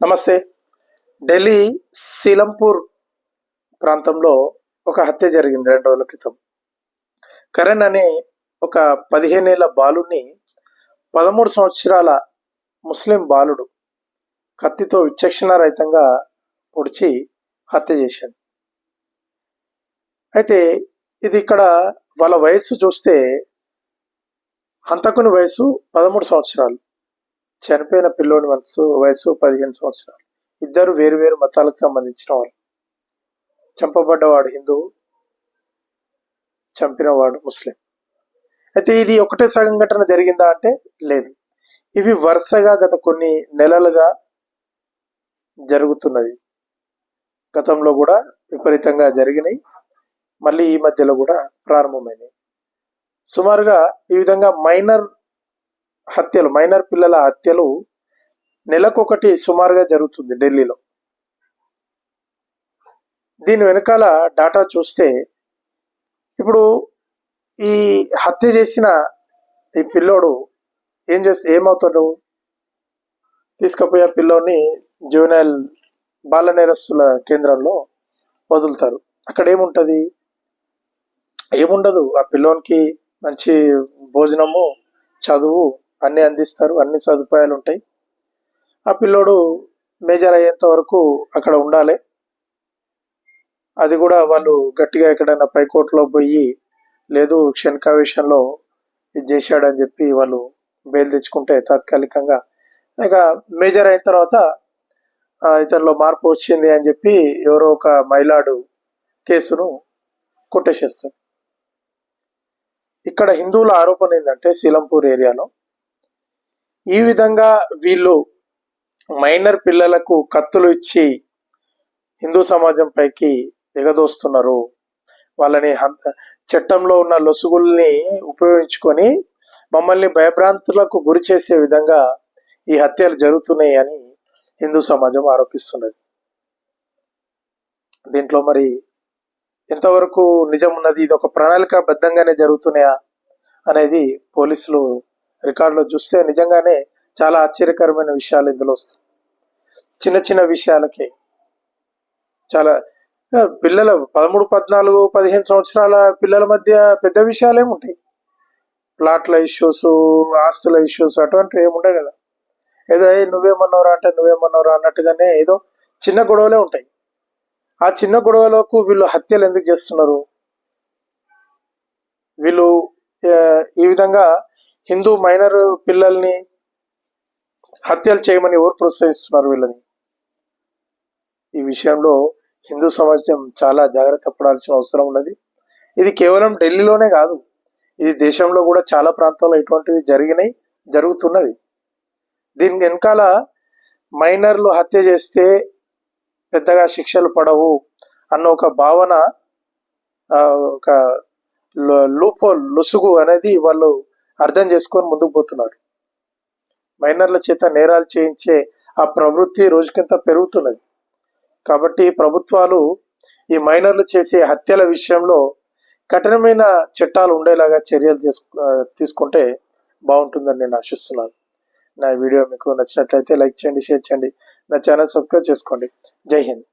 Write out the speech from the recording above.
నమస్తే. ఢిల్లీ సీలంపూర్ ప్రాంతంలో ఒక హత్య జరిగింది రెండు రోజుల క్రితం. కరణ్ అనే ఒక పదిహేనేళ్ళ బాలుని పదమూడు సంవత్సరాల ముస్లిం బాలుడు కత్తితో విచక్షణారహితంగా పొడిచి హత్య చేశాడు. అయితే ఇది ఇక్కడ వాళ్ళ వయస్సు చూస్తే హంతకుని వయసు పదమూడు సంవత్సరాలు. చనిపోయిన పిల్లోని మనసు వయసు పదిహేను సంవత్సరాలు. ఇద్దరు వేరు వేరు మతాలకు సంబంధించిన వాళ్ళు. చంపబడ్డవాడు హిందువు చంపినవాడు ముస్లిం. అయితే ఇది ఒకటే సంఘటన జరిగిందా అంటే లేదు. ఇవి వరుసగా గత కొన్ని నెలలుగా జరుగుతున్నవి. గతంలో కూడా విపరీతంగా జరిగినాయి. మళ్ళీ ఈ మధ్యలో కూడా ప్రారంభమైనవి. సుమారుగా ఈ విధంగా మైనర్ హత్యలు మైనర్ పిల్లల హత్యలు నెలకొకటి సుమారుగా జరుగుతుంది ఢిల్లీలో. దీని వెనకాల డాటా చూస్తే ఇప్పుడు ఈ హత్య చేసిన ఈ పిల్లోడు ఏం చేస్తే ఏమవుతాడు? తీసుకుపోయే ఆ పిల్లోని జూనైల్ బాల నేరస్తుల కేంద్రంలో వదులుతారు. అక్కడ ఏముంటుంది? ఏముండదు. ఆ పిల్లోనికి మంచి భోజనము చదువు అన్నీ అందిస్తారు అన్ని సదుపాయాలు ఉంటాయి. ఆ పిల్లోడు మేజర్ అయ్యేంత వరకు అక్కడ ఉండాలి. అది కూడా వాళ్ళు గట్టిగా ఎక్కడైనా పైకోట్లో పోయి లేదు క్షణికావేశంలో ఇది చేశాడని చెప్పి వాళ్ళు బెయిల్ తెచ్చుకుంటే తాత్కాలికంగా. ఇక మేజర్ అయిన తర్వాత ఆ, ఇతనిలో మార్పు వచ్చింది అని చెప్పి ఎవరో ఒక మైలాడు కేసును కొట్టేసేస్తారు. ఇక్కడ హిందువుల ఆరోపణ ఏంటంటే సీలంపూర్ ఏరియాలో ఈ విధంగా వీళ్ళు మైనర్ పిల్లలకు కత్తులు ఇచ్చి హిందూ సమాజం పైకి ఎగదోస్తున్నారు వాళ్ళని చట్టంలో ఉన్న లొసుగుల్ని ఉపయోగించుకొని మమ్మల్ని భయభ్రాంతులకు గురి చేసే విధంగా ఈ హత్యలు జరుగుతున్నాయి అని హిందూ సమాజం ఆరోపిస్తున్నది. దీంట్లో మరి ఎంతవరకు నిజం ఉన్నది ఇది ఒక ప్రణాళికాబద్ధంగానే జరుగుతున్నాయా అనేది పోలీసులు రికార్డులో చూస్తే నిజంగానే చాలా ఆశ్చర్యకరమైన విషయాలు ఇందులో వస్తాయి చిన్న చిన్న విషయాలకి చాలా పిల్లల పదమూడు పద్నాలుగు పదిహేను సంవత్సరాల పిల్లల మధ్య పెద్ద విషయాలు ఏముంటాయి ప్లాట్ల ఇష్యూస్ ఆస్తుల ఇష్యూస్ అటువంటివి ఏముండే కదా? ఏదో నువ్వేమన్నావురా అంటే నువ్వేమన్నావురా అన్నట్టుగానే ఏదో చిన్న గొడవలే ఉంటాయి. ఆ చిన్న గొడవలకు వీళ్ళు హత్యలు ఎందుకు చేస్తున్నారు? వీళ్ళు ఈ విధంగా హిందూ మైనర్ పిల్లల్ని హత్యలు చేయమని ఎవరు ప్రోత్సహిస్తున్నారు వీళ్ళని? ఈ విషయంలో హిందూ సమాజం చాలా జాగ్రత్త పడాల్సిన అవసరం ఉన్నది. ఇది కేవలం ఢిల్లీలోనే కాదు ఇది దేశంలో కూడా చాలా ప్రాంతాల్లో ఇటువంటివి జరిగినాయి జరుగుతున్నవి. దీని వెనకాల మైనర్లు హత్య చేస్తే పెద్దగా శిక్షలు పడవు అన్న ఒక భావన ఒక లూపో లొసుగు అనేది వాళ్ళు అర్థం చేసుకొని ముందుకు పోతున్నారు. మైనర్ల చేత నేరాలు చేయించే ఆ ప్రవృత్తి రోజుకింత పెరుగుతున్నది. కాబట్టి ప్రభుత్వాలు ఈ మైనర్లు చేసే హత్యల విషయంలో కఠినమైన చట్టాలు ఉండేలాగా చర్యలు చేసుకు తీసుకుంటే బాగుంటుందని నేను ఆశిస్తున్నాను. నా వీడియో మీకు నచ్చినట్లయితే లైక్ చేయండి షేర్ చేయండి. నా ఛానల్ సబ్స్క్రైబ్ చేసుకోండి. జై హింద్.